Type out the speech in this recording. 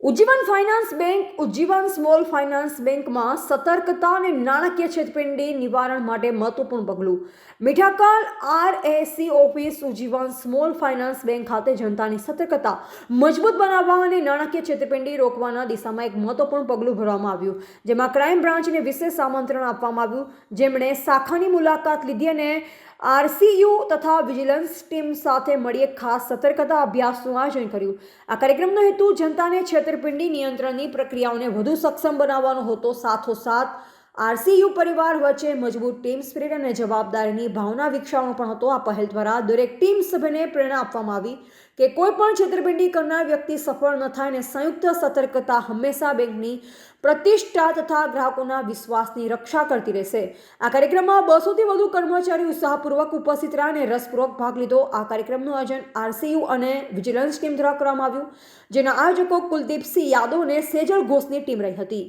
Ujjivan finance bank, Ujjivan small finance બેંકમાં સતર્કતા અને નાણાકીય છેતપિંડી નિવારણ માટે મહત્વપૂર્ણ પગલું. Mithakhali RAC office Ujjivan small finance bank ખાતે જનતાની સતર્કતા, મજબૂત બનાવવા અને નાણાકીય છેતપિંડી રોકવાના દિશામાં એક મહત્વપૂર્ણ પગલું ભરવામાં આવ્યું, જેમાં ક્રાઇમ બ્રાન્ચને વિશેષ આમંત્રણ આપવામાં આવ્યું. જેમણે શાખાની મુલાકાત લીધી અને આરસીયુ તથા વિજિલન્સ ટીમ સાથે મળી એક ખાસ સતર્કતા અભ્યાસનું આયોજન કર્યું. આ કાર્યક્રમનો હેતુ જનતાને છેતરપિંડી નિયંત્રણની પ્રક્રિયાઓને વધુ સક્ષમ બનાવવાનો હતો. સાથોસાથ આરસીયુ પરિવાર વચ્ચે મજબૂત ટીમ સ્પિરિટ અને જવાબદારીની ભાવના વિકસાવવાનો પણ હતો. આ પહેલ દ્વારા દરેક ટીમ સભ્યને પ્રેરણા આપવામાં આવી કે કોઈ પણ છેતરપિંડી કરનાર વ્યક્તિ સફળ ન થાય અને સંયુક્ત સતર્કતા હંમેશા બેંકની પ્રતિષ્ઠા તથા ગ્રાહકોના વિશ્વાસની રક્ષા કરતી રહેશે. આ કાર્યક્રમમાં બસોથી વધુ કર્મચારી ઉત્સાહપૂર્વક ઉપસ્થિત રહ્યા અને રસપૂર્વક ભાગ લીધો. આ કાર્યક્રમનું આયોજન આરસીયુ અને વિજિલન્સ ટીમ દ્વારા કરવામાં આવ્યું, જેના આયોજકો કુલદીપસિંહ યાદવ અને સેજલ ઘોષની ટીમ રહી હતી.